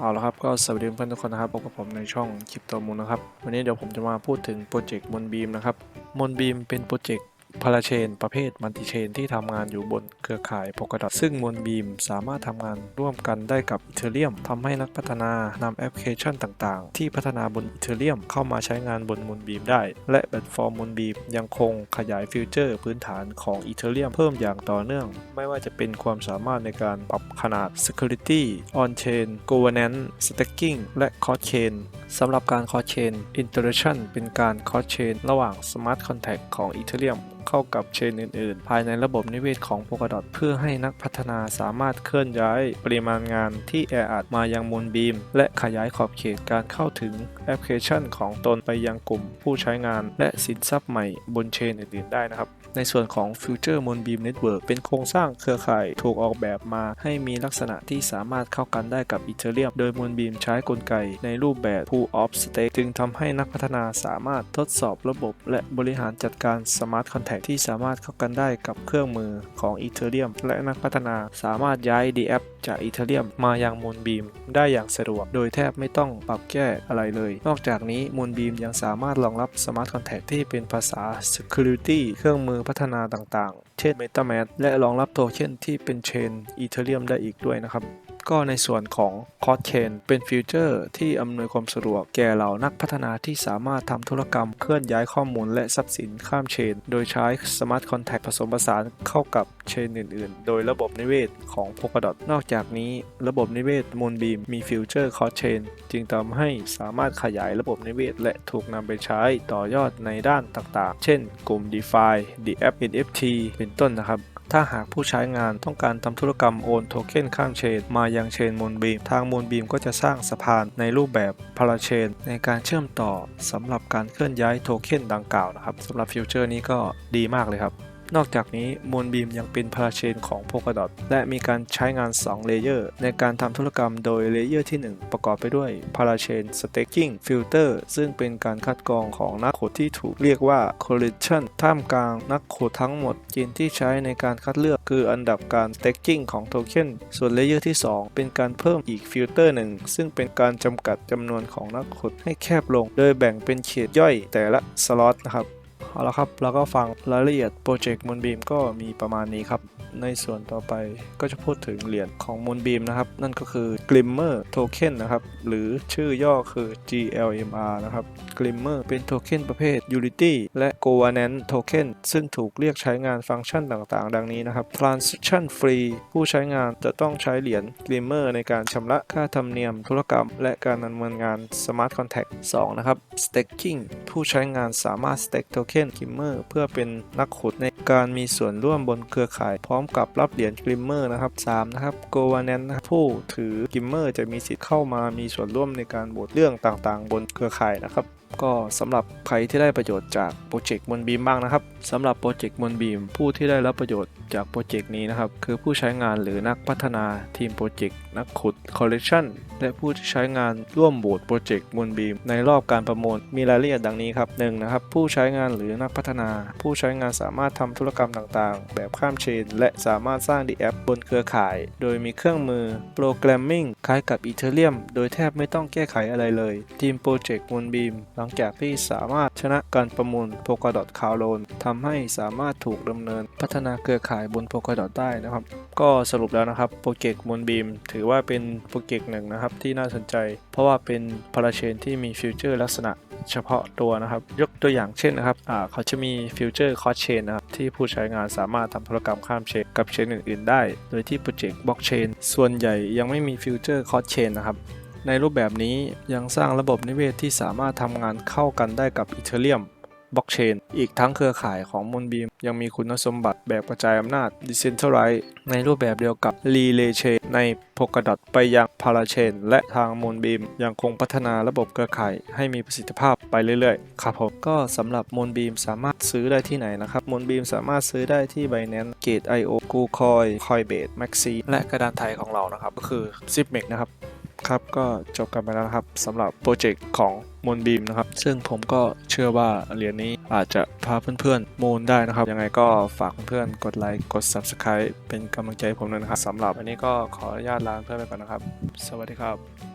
เอาละครับก็สวัสดีเพื่อนทุกคนนะครับพบกับผมในช่องคลิปตัวมูลนะครับ วันนี้เดี๋ยวผมจะมาพูดถึงโปรเจกต์มอนบีมนะครับมอนบีมเป็นโปรเจกต์ พาราเชน ประเภทมัลติเชนที่ทำงานอยู่บนเครือข่าย Polkadot ซึ่งมนบีมสามารถทำงานร่วมกันได้กับ Ethereum ทำให้นักพัฒนานำแอปพลิเคชันต่างๆ ที่พัฒนาบน Ethereum เข้ามาใช้งานบนมนบีมได้ และแพลตฟอร์มมนบีมยังคงขยายฟีเจอร์พื้นฐานของ Ethereum เพิ่มอย่างต่อเนื่อง ไม่ว่าจะเป็นความสามารถในการปรับขนาด Security On-Chain Governance Staking และ Cross Chain สำหรับการ Cross Chain Interaction เป็นการ Cross Chain ระหว่าง Smart Contract ของ Ethereum เข้ากับเชนอื่นๆ ภายในระบบนิเวศของ Polkadot เพื่อให้นักพัฒนาสามารถเคลื่อนย้ายปริมาณงานที่แออัดมายังมูลบีม และขยายขอบเขตการเข้าถึงแอปพลิเคชันของตนไปยังกลุ่มผู้ใช้งาน และสินทรัพย์ใหม่บนเชนอื่นๆ ได้นะครับในส่วนของ Future Moonbeam Network เป็นโครงสร้างเครือข่ายถูกออกแบบมาให้มีลักษณะที่สามารถเข้ากันได้กับ Ethereum โดย Moonbeam ใช้กลไกในรูปแบบ Pool of Stake จึงทำให้นักพัฒนาสามารถทดสอบระบบ และบริหารจัดการ Smart Contract ที่สามารถเข้ากันได้กับเครื่องมือของ Ethereum และนักพัฒนาสามารถย้าย DApp จาก Ethereum มายัง Moonbeam ได้อย่างสะดวก โดยแทบไม่ต้องปรับแก้อะไรเลย นอกจากนี้ Moonbeam ยังสามารถรองรับ Smart Contract ที่เป็นภาษา Security เครื่องมือพัฒนาต่างๆ เช่น MetaMask และรองรับโทเค็นที่เป็นเชน Ethereum ได้อีกด้วยนะครับ ก็ในส่วนของ c o s Chain เป็นฟิวเจอร์ที่อำนวยความสะดวกแก่เหล่านักพัฒนาที่สามารถทำธุรกรรมเคลื่อนย้ายข้อมูลและทรัพย์สินข้ามเชน โดยใช้ Smart Contact ผสมผสานเข้ากับเชนอื่น ๆ โดยระบบนิเวศของ Polkadot นอกจากนี้ ระบบนิเวศ Moonbeam มีฟิวเจอร์ c o s Chain จึงทำให้สามารถขยายระบบนิเวศ และถูกนำไปใช้ต่อยอดในด้านต่าง ๆ เช่น กลุ่ม DeFi DApp NFT เป็นต้นนะครับ ถ้าหากผู้ใช้งานต้องการทำธุรกรรมโอนโทเค็นข้ามเชนมายังังเชนมูลบีม ทางมูลบีมก็จะสร้างสะพานในรูปแบบพาราเชน ในการเชื่อมต่อสำหรับการเคลื่อนย้ายโทเค็นดังกล่าวนะครับสำหรับฟิวเจอร์นี้ก็ดีมากเลยครับ นอกจากนี้มูลบีมยังเป็นพาราเชนของ Polkadot และมีการใช้งาน 2 เลเยอร์ ในการทำธุรกรรมโดยเลเยอร์ที่ 1 ประกอบไปด้วย Parachain Staking Filter ซึ่งเป็นการคัดกรองของนักโคดที่ถูกเรียกว่า Collection ท่ามกลางนักโคดทั้งหมดเกณฑ์ที่ใช้ในการคัดเลือกคืออันดับการ Staking ของโทเค็นส่วนเลเยอร์ที่ 2 เป็นการเพิ่มอีกฟิลเตอร์หนึ่งซึ่งเป็นการจำกัดจำนวนของนักโคดให้แคบลง โดยแบ่งเป็นเขตย่อยแต่ละสล็อตนะครับ เอาละครับเราก็ฟังรายละเอียดโปรเจกต์มูนบีมก็มีประมาณนี้ครับ ในส่วนต่อไปก็จะพูดถึงเหรียญของมูนบีมนะครับ นั่นก็คือ Glimmer Token นะครับ หรือชื่อย่อคือ GLMR นะครับ Glimmer เป็นโทเค็นประเภท Unity และ Governance Token ซึ่งถูกเรียกใช้งานฟังก์ชันต่างๆ ดังนี้นะครับ Transaction Free ผู้ใช้งานจะต้องใช้เหรียญ Glimmer ในการชำระค่าธรรมเนียมธุรกรรม และการดำเนินงาน Smart Contract 2 นะครับ Staking ผู้ใช้งานสามารถ stake token กิมเมอร์เพื่อเป็นนักขุดในการมีส่วนร่วมบนเครือข่าย พร้อมกับรับเหรียญกิมเมอร์นะครับ3นะครับ Governance นะครับผู้ถือกิมเมอร์จะมีสิทธิ์เข้ามามีส่วนร่วมในการโหวตเรื่องต่างๆ บนเครือข่ายนะครับ ก็สำหรับใครที่ได้ประโยชน์จากโปรเจกต์มนบีมบ้างนะครับสำหรับโปรเจกต์มนบีมผู้ที่ได้รับประโยชน์จากโปรเจกต์นี้นะครับคือผู้ใช้งานหรือนักพัฒนาทีมโปรเจกต์นักขุดคอลเล t ชันและผู้ที่ใช้งานร่วมโหวตโปรเจกต์มนบีมในรอบการประมูลมีรายละเอียดดังนี้ครับหนึ่งนะครับผู้ใช้งานหรือนักพัฒนา ผู้ใช้งานสามารถทำธุรกรรมต่างๆ แบบข้ามเชน และสามารถสร้างดีแอปบนเครือข่าย โดยมีเครื่องมือโปรแกรมมิ่งคล้ายกับ Ethereum โดยแทบไม่ต้องแก้ไขอะไรเลย ทีมโปรเจกต์มนบีมหลังจากที่สามารถชนะการประมูล Polkadot c o w l o n ทำให้สามารถถูกดำเนินพัฒนาเครือข่ายบน Polkadot ได้นะครับ ก็สรุปแล้วนะครับโปรเจกต์มนบีมถือว่าเป็นโปรเจกต์หนึ่งนะครับที่น่าสนใจ เพราะว่าเป็นพาราเชนที่มีฟิวเจอร์ลักษณะเฉพาะตัวนะครับ ยกตัวอย่างเช่นนะครับอ่าเขาจะมีฟิวเจอร์คอสเชนนะครับที่ผู้ใช้งานสามารถทำธุรกรรมข้ามเชนกับเชนอื่น ๆ ได้ โดยที่โปรเจกต์บล็อกเชนส่วนใหญ่ยังไม่มีฟิวเจอร์คอสเชนนะครับ ในรูปแบบนี้ยังสร้างระบบนิเวศที่สามารถทำงานเข้ากันได้กับ Ethereum บล็อกเชนอีกทั้งเครือข่ายของ Moonbeam ยังมีคุณสมบัติแบบกระจายอำนาจ Decentralized ในรูปแบบเดียวกับ Relay Chain ใน Polkadot ไปยัง Parachain และทาง Moonbeam ยังคงพัฒนาระบบเครือข่ายให้มีประสิทธิภาพไปเรื่อยๆ ครับผมก็สำหรับ Moonbeam สามารถซื้อได้ที่ไหนนะครับ Moonbeam สามารถซื้อได้ที่ Binance Gate.io KuCoin Coinbase Maxi และกระดานไทยของเรานะครับก็คือ Zipmex นะครับ ครับก็จบกันไปแล้วนะครับสำหรับโปรเจกต์ของมูนบีมนะครับ ซึ่งผมก็เชื่อว่าเหรียญนี้อาจจะพาเพื่อนๆมูนได้นะครับ ยังไงก็ฝากเพื่อนๆ กดไลค์ กด Subscribe เป็นกำลังใจผมด้วยนะครับสำหรับวันนี้ก็ขออนุญาตลาเพื่อนไปก่อนนะครับ สวัสดีครับ